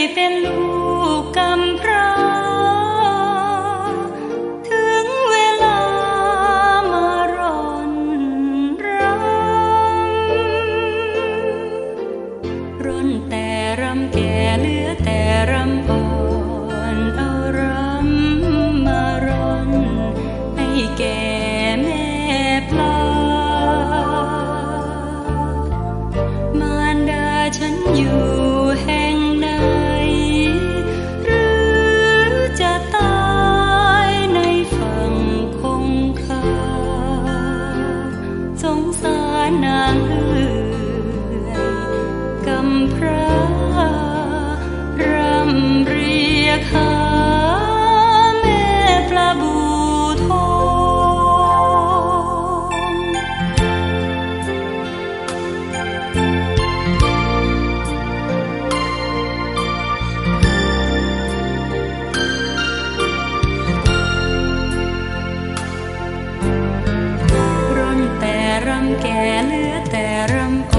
ยเป็นลูกกำพร้า ถึงเวลามารอนรำร่นแต่รำแก่เหลือแต่ร สารนางเอื้อยกำพร้าำแก่เหลือแต่รำ